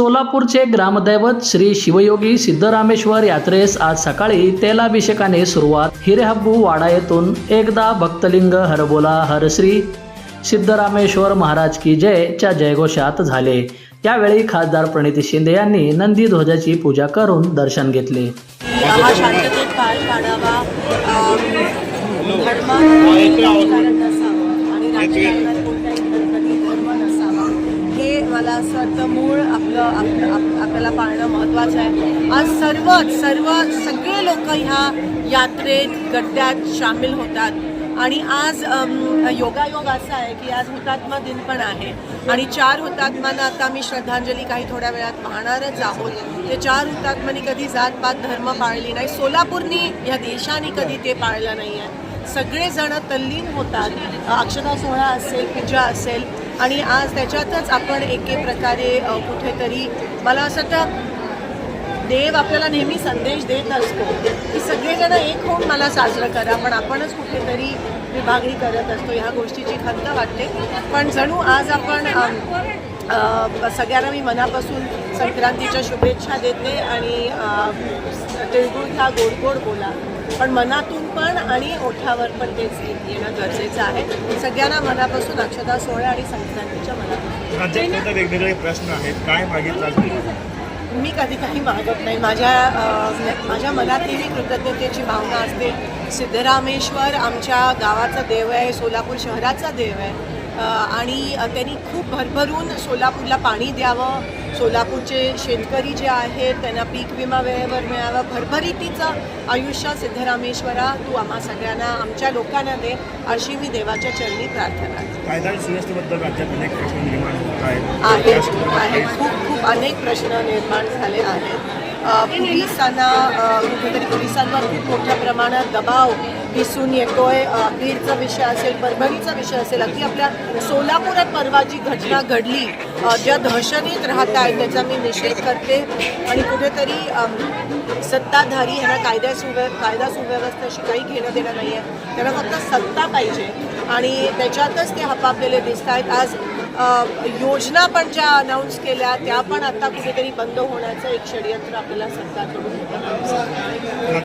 सोलापूरचे ग्रामदैवत श्री शिवयोगी सिद्धरामेश्वर यात्रेस आज सकाळी तेलाभिषेकाने सुरुवात हिरेहब्बू वाडा येथून एकदा भक्तलिंग हरबोला हरश्री सिद्धरामेश्वर महाराज की जय च्या जयघोषात झाले. यावेळी खासदार प्रणिती शिंदे यांनी नंदी ध्वजाची पूजा करून दर्शन घेतले. आणि मला असं वाटतं मूळ आपलं आपलं आप- आपल्याला पाळणं महत्त्वाचं आहे. आज सर्वच सर्व सगळे लोक ह्या यात्रेत गड्ड्यात सामील होतात. आणि आज योगायोग असा आहे की आज हुतात्मा दिन पण आहे. आणि चार हुतात्म्यांना आता मी श्रद्धांजली काही थोड्या वेळात पाहणारच आहोत. ते चार हुतात्म्यांनी कधी जातपात धर्म पाळली नाही. सोलापूरनी या देशाने कधी ते पाळलं नाही आहे सगळेजण तल्लीन होतात. अक्षता सोहळा असेल पूजा असेल आणि आज त्याच्यातच आपण एके प्रकारे कुठेतरी मला असं वाटतं देव आपल्याला नेहमी संदेश देत असतो. की सगळेजण एक होऊन मला साजरं करा पण आपणच कुठेतरी विभागणी करत असतो. ह्या गोष्टीची खंत वाटते. पण जणू आज आपण सगळ्यांना मी मनापासून संक्रांतीच्या शुभेच्छा देते आणि तिळगुळ ह्या गोड गोड बोला. पण मनातून पण आणि ओठावर पण तेच येणं गरजेचं आहे. सगळ्यांना मनापासून अक्षता सोहळ्या आणि संक्रांतीच्या मनापासून. राज्यात वेगवेगळे प्रश्न आहेत. काय मागितलं? मी कधी काही मागत नाही. माझ्या माझ्या मनातही कृतज्ञतेची भावना असते. सिद्धरामेश्वर आमच्या गावाचा देव आहे सोलापूर शहराचा देव आहे. आणि त्यांनी खूप भरभरून सोलापूरला पाणी द्यावं. सोलापूरचे शेतकरी जे आहेत त्यांना पीक विमा वेळेवर मिळावा. भरभरीतीचं आयुष्य सिद्धरामेश्वरा तू आम्हा सगळ्यांना आमच्या लोकांना दे अशी मी देवाच्या चरणी प्रार्थना करते. कायदा आणि सुव्यवस्थेबद्दल राज्यात अनेक प्रश्न निर्माण होत आहेत. आहेत त्यासोबत आहेत. काही- खूप खूप अनेक प्रश्न निर्माण झाले आहेत. पोलिसांना कुठेतरी पोलिसांवर खूप मोठ्या प्रमाणात दबाव दिसून येतोय. बीडचा विषय असेल परभणीचा विषय असेल अगदी आपल्या सोलापुरात परवा जी घटना घडली ज्या दहशतीत राहत आहेत त्याचा मी निषेध करते. आणि कुठेतरी सत्ताधारी यांना कायद्या सुव्य कायदा सुव्यवस्थेशी काही घेणं देणं नाही आहे त्यांना फक्त सत्ता पाहिजे. आणि त्याच्यातच ते हपापलेले दिसत आहेत आज योजना पण ज्या अनाऊन्स केल्या त्या पण आता कुठेतरी बंद होण्याचं एक षडयंत्र आपल्याला सरकारकडून